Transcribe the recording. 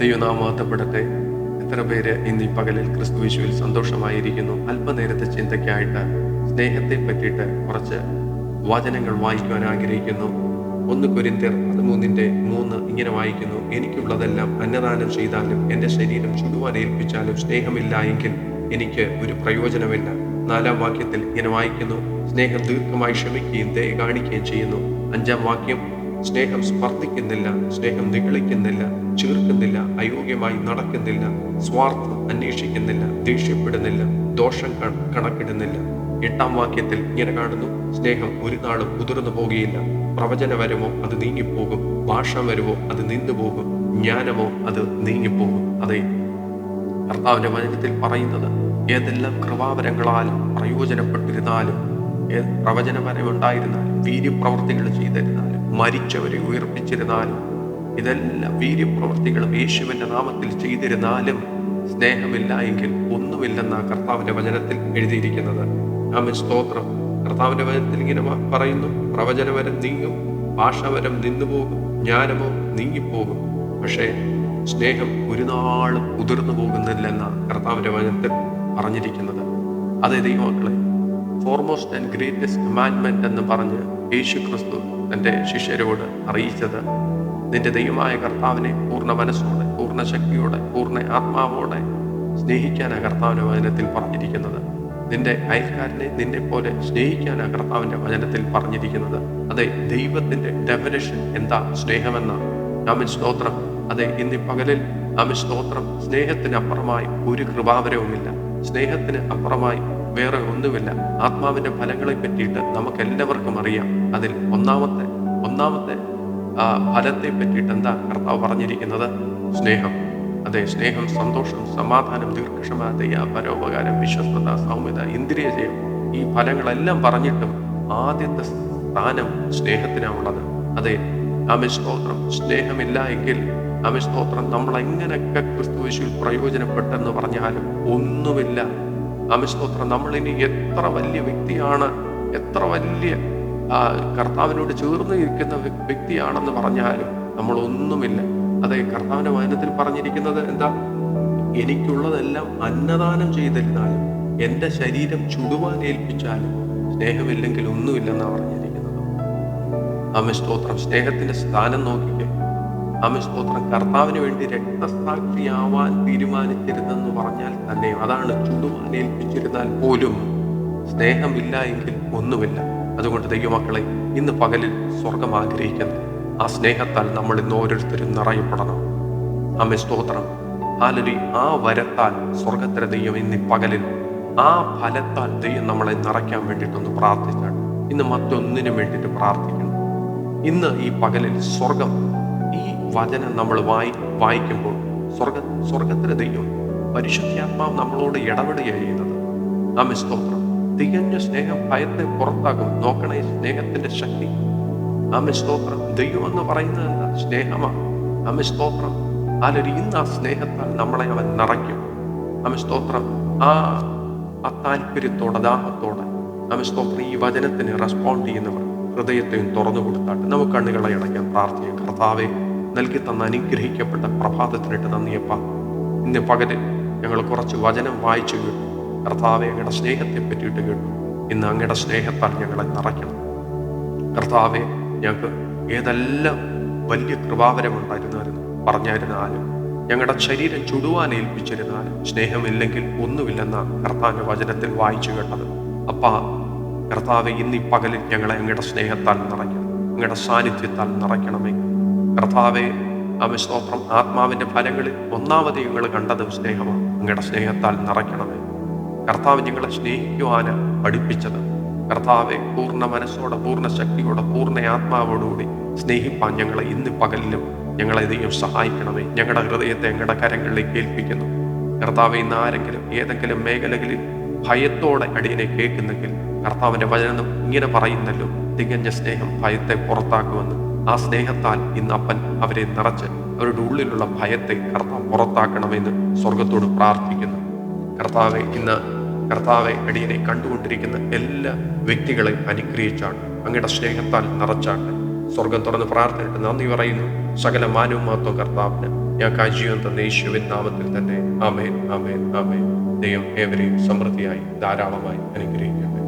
ദൈവനാമഹത്വപ്പെടട്ടെ എത്ര പേര് ഇന്ന് ഈ പകലിൽ ക്രിസ്തുവിശുവിൽ സന്തോഷമായിരിക്കുന്നു? അല്പനേരത്തെ ചിന്തയ്ക്കായിട്ട് സ്നേഹത്തെ പറ്റിയിട്ട് കുറച്ച് വചനങ്ങൾ വായിക്കുവാൻ ആഗ്രഹിക്കുന്നു. ഒന്ന് കൊരിന്ത്യർ പതിമൂന്നിന്റെ മൂന്ന് ഇങ്ങനെ വായിക്കുന്നു. എനിക്കുള്ളതെല്ലാം അന്നദാനം ചെയ്താലും എന്റെ ശരീരം ചുടുവാൻ ഏൽപ്പിച്ചാലും സ്നേഹമില്ല എങ്കിൽ എനിക്ക് ഒരു പ്രയോജനമില്ല. നാലാം വാക്യത്തിൽ ഇങ്ങനെ വായിക്കുന്നു. സ്നേഹം ദീർഘമായി ക്ഷമിക്കുകയും ദയ കാണിക്കുകയും ചെയ്യുന്നു. അഞ്ചാം വാക്യം സ്നേഹം സ്പർദ്ധിക്കുന്നില്ല സ്നേഹം നിഗളിക്കുന്നില്ല ചീർക്കുന്നില്ല അയോഗ്യമായി നടക്കുന്നില്ല സ്വാർത്ഥം അന്വേഷിക്കുന്നില്ല ദേഷ്യപ്പെടുന്നില്ല ദോഷം കണക്കിടുന്നില്ല. എട്ടാം വാക്യത്തിൽ ഇങ്ങനെ കാണുന്നു സ്നേഹം ഒരു നാളും കുതിർന്നു പോകുകയില്ല. പ്രവചനവരമോ അത് നീങ്ങിപ്പോകും ഭാഷാവരവോ അത് നിന്നുപോകും ജ്ഞാനമോ അത് നീങ്ങിപ്പോകും. അതെ കർത്താവിന്റെ വചനത്തിൽ പറയുന്നത് ഏതെല്ലാം കൃപാവരങ്ങളാലും പ്രയോജനപ്പെട്ടിരുന്നാലും പ്രവചനപരമുണ്ടായിരുന്നാലും വീര്യപ്രവർത്തികൾ ചെയ്തിരുന്നാലും മരിച്ചവരെ ഉയർപ്പിച്ചിരുന്നാലും ഇതെല്ലാ വീര്യപ്രവർത്തികളും യേശുവിന്റെ നാമത്തിൽ ചെയ്തിരുന്നാലും സ്നേഹമില്ല എങ്കിൽ ഒന്നുമില്ലെന്ന കർത്താവിന്റെ വചനത്തിൽ എഴുതിയിരിക്കുന്നത്. ആമൻ. സ്തോത്രം. കർത്താവിന്റെ വചനത്തിൽ ഇങ്ങനെ പറയുന്നു പ്രവചനവരം നീങ്ങും ഭാഷാവരം നിന്നുപോകും ജ്ഞാനമോ നീങ്ങിപ്പോകും. പക്ഷേ സ്നേഹം ഒരു നാളും ഉതിർന്നു പോകുന്നില്ലെന്ന കർത്താവിന്റെ വചനത്തിൽ പറഞ്ഞിരിക്കുന്നത്. അതേ ദൈവമക്കളെ ഫോർമോസ്റ്റ് ആൻഡ് ഗ്രേറ്റസ്റ്റ് കമാൻഡ്മെന്റ് എന്ന് പറഞ്ഞ് യേശു ക്രിസ്തു തന്റെ ശിഷ്യരോട് അറിയിച്ചത്. നിന്റെ ദൈവമായ കർത്താവിനെ പൂർണ മനസ്സോടെ പൂർണ ശക്തിയോടെ പൂർണ ആത്മാവോടെ സ്നേഹിക്കാനാണ് കർത്താവിന്റെ വചനത്തിൽ പറഞ്ഞിരിക്കുന്നത്. നിന്റെ അയൽക്കാരനെ നിന്നെ പോലെ സ്നേഹിക്കാനാണ് കർത്താവിന്റെ വചനത്തിൽ പറഞ്ഞിരിക്കുന്നത്. അതെ ദൈവത്തിന്റെ ഡെഫിനേഷൻ എന്താ? സ്നേഹമെന്ന. അമിൻ സ്തോത്രം. അതെ ഇന്ന് പകലിൽ അമിൻ സ്തോത്രം. സ്നേഹത്തിന് അപ്പുറമായി ഒരു കൃപാവരവുമില്ല. സ്നേഹത്തിന് അപ്പുറമായി വേറെ ഒന്നുമില്ല. ആത്മാവിന്റെ ഫലങ്ങളെ പറ്റിയിട്ട് നമുക്ക് എല്ലാവർക്കും അറിയാം. അതിൽ ഒന്നാമത്തെ ഒന്നാമത്തെ ആ ഫലത്തെ പറ്റിയിട്ട് എന്താ കർത്താവ് പറഞ്ഞിരിക്കുന്നത്? സ്നേഹം. അതെ സ്നേഹം സന്തോഷം സമാധാനം ദീർഘക്ഷമ ദയ പരോപകാരം വിശ്വസ്തത സൗമ്യത ഇന്ദ്രിയജയം ഈ ഫലങ്ങളെല്ലാം പറഞ്ഞിട്ടും ആദ്യത്തെ സ്ഥാനം സ്നേഹത്തിനാണുള്ളത്. അതെ അമിസ്തോത്രം സ്നേഹമില്ല എങ്കിൽ അമിസ്തോത്രം നമ്മൾ എങ്ങനെയൊക്കെ ക്രിസ്തുവിശുവിൽ പ്രയോജനപ്പെട്ടെന്ന് പറഞ്ഞാലും ഒന്നുമില്ല. അമിസ്തോത്രം നമ്മൾ ഇനി എത്ര വലിയ വ്യക്തിയാണ് എത്ര വലിയ കർത്താവിനോട് ചേർന്ന് ഇരിക്കുന്ന വ്യക്തിയാണെന്ന് പറഞ്ഞാലും നമ്മൾ ഒന്നുമില്ല അതെ കർത്താവിന്റെ വചനത്തിൽ പറഞ്ഞിരിക്കുന്നത് എന്താ? എനിക്കുള്ളതെല്ലാം അന്നദാനം ചെയ്തിരുന്നാലും എന്റെ ശരീരം ചുടുവാൻ ഏൽപ്പിച്ചാലും സ്നേഹമില്ലെങ്കിൽ ഒന്നുമില്ലെന്നാണ് പറഞ്ഞിരിക്കുന്നത്. അമിസ്തോത്രം സ്നേഹത്തിന്റെ സ്ഥാനം നോക്കിക്കേ. അമിസ്തോത്രം കർത്താവിന് വേണ്ടി രക്തസാക്ഷിയാവാൻ തീരുമാനിച്ചിരുന്നെന്ന് പറഞ്ഞാൽ തന്നെ അതാണ് ചുടുവാൻ ഏൽപ്പിച്ചിരുന്നാൽ പോലും സ്നേഹമില്ല എങ്കിൽ ഒന്നുമില്ല. അതുകൊണ്ട് ദൈവമക്കളെ ഇന്ന് പകലിൽ സ്വർഗം ആഗ്രഹിക്കുന്നു ആ സ്നേഹത്താൽ നമ്മൾ ഇന്ന് ഓരോരുത്തരും നിറയപ്പെടണം. അമ്മ സ്തോത്രം. ഹാലരി ആ വരത്താൽ സ്വർഗത്തിലെ ദൈവം ഇന്ന് പകലിൽ ആ ഫലത്താൽ ദൈവം നമ്മളെ നിറയ്ക്കാൻ വേണ്ടിയിട്ടൊന്ന് പ്രാർത്ഥിച്ചാണ്. ഇന്ന് മറ്റൊന്നിനും വേണ്ടിയിട്ട് പ്രാർത്ഥിക്കണം. ഇന്ന് ഈ പകലിൽ സ്വർഗം വചനം നമ്മൾ വായി വായിക്കുമ്പോൾ സ്വർഗ സ്വർഗത്തിലെ ദൈവം പരിശുദ്ധാത്മാവ് നമ്മളോട് ഇടപെടുകയാണ് ചെയ്യുന്നത് നാം സ്തോത്രം. തികഞ്ഞ സ്നേഹം ഭയത്തെ പുറത്താകും നോക്കണേ സ്നേഹത്തിന്റെ ശക്തി. ആമേ സ്തോത്രം. ദൈവം എന്ന് പറയുന്നത് എന്താ? സ്നേഹമാണ്. ആമേ സ്തോത്രം. ആലൊരു ഇന്ന് ആ സ്നേഹത്താൽ നമ്മളെ അവൻ നിറയ്ക്കും. ആമേ സ്തോത്രം. ആ ആ ദാഹത്തോടെ ആമേ സ്തോത്രം. ഈ വചനത്തിന് റെസ്പോണ്ട് ചെയ്യുന്നവർ ഹൃദയത്തെയും തുറന്നു കൊടുത്താട്ട് നമുക്ക് കണ്ണുകളെ ഇടയ്ക്കാൻ പ്രാർത്ഥിക്കാം. കർത്താവെ നൽകി തന്ന അനുഗ്രഹിക്കപ്പെട്ട പ്രഭാതത്തിനിട്ട് നന്ദിയപ്പ. ഇന്ന് പകൽ ഞങ്ങൾ കുറച്ച് വചനം വായിച്ചു കേട്ടു. കർത്താവെ അങ്ങയുടെ സ്നേഹത്തെ പറ്റിയിട്ട് കേട്ടു. ഇന്ന് അങ്ങയുടെ സ്നേഹത്താൽ ഞങ്ങളെ നിറയ്ക്കണം. കർത്താവെ ഞങ്ങൾക്ക് ഏതെല്ലാം വലിയ കൃപാവരമുണ്ടായിരുന്നാലും പറഞ്ഞായിരുന്നാലും ഞങ്ങളുടെ ശരീരം ചുടുവാൻ ഏൽപ്പിച്ചിരുന്നാലും സ്നേഹമില്ലെങ്കിൽ ഒന്നുമില്ലെന്ന കർത്താവിന്റെ വചനത്തിൽ വായിച്ചു കേട്ടത്. അപ്പാ കർത്താവെ ഇന്ന് ഈ പകലിൽ ഞങ്ങളെ അങ്ങയുടെ സ്നേഹത്താൽ നിറയ്ക്കണം. അങ്ങയുടെ സാന്നിധ്യത്താൽ നിറയ്ക്കണമേ. കർത്താവെ അവ സ്തോത്രം ആത്മാവിന്റെ ഫലങ്ങളിൽ ഒന്നാമത് ഞങ്ങൾ കണ്ടത് സ്നേഹമാണ്. നിങ്ങളുടെ സ്നേഹത്താൽ നിറയ്ക്കണമേ. കർത്താവ് ഞങ്ങളെ സ്നേഹിക്കുവാന് പഠിപ്പിച്ചത്. കർത്താവെ പൂർണ മനസ്സോടെ പൂർണ ശക്തിയോടെ പൂർണ ആത്മാവോടുകൂടി സ്നേഹിപ്പാൻ ഞങ്ങളെ ഇന്ന് പകലിലും ഞങ്ങളെ ദൈവം സഹായിക്കണമേ. ഞങ്ങളുടെ ഹൃദയത്തെ ഞങ്ങളുടെ കരങ്ങളിലേക്ക് ഏൽപ്പിക്കുന്നു. കർത്താവ് ഇന്ന് ആരെങ്കിലും ഏതെങ്കിലും മേഖലകളിൽ ഭയത്തോടെ അടിയനെ കേൾക്കുന്നെങ്കിൽ കർത്താവിന്റെ വചനം ഇങ്ങനെ പറയുന്നല്ലോ തികഞ്ഞ സ്നേഹം ഭയത്തെ പുറത്താക്കുമെന്ന്. ആ സ്നേഹത്താൽ ഇന്ന് അപ്പൻ അവരെ നിറച്ച് അവരുടെ ഉള്ളിലുള്ള ഭയത്തെ കർത്താവ് പുറത്താക്കണമെന്ന് സ്വർഗത്തോട് പ്രാർത്ഥിക്കുന്നു. കർത്താവെ ഇന്ന് കർത്താവെ അടിയനെ കണ്ടുകൊണ്ടിരിക്കുന്ന എല്ലാ വ്യക്തികളെ അനുഗ്രഹിച്ചാണ് അങ്ങയുടെ സ്നേഹത്താൽ നിറച്ചാണ്. സ്വർഗം തുറന്ന് പ്രാർത്ഥനയിട്ട് നന്ദി പറയുന്നു. സകല മാനവും മഹത്വം കർത്താവിന്. ഞാൻ കാജീവൻ തന്ന യേശുവിൻ നാമത്തിൽ തന്നെ. ആമേൻ ആമേൻ ആമേൻ. ദൈവം ഏവരെയും സമൃദ്ധിയായി ധാരാളമായി അനുഗ്രഹിക്കട്ടെ.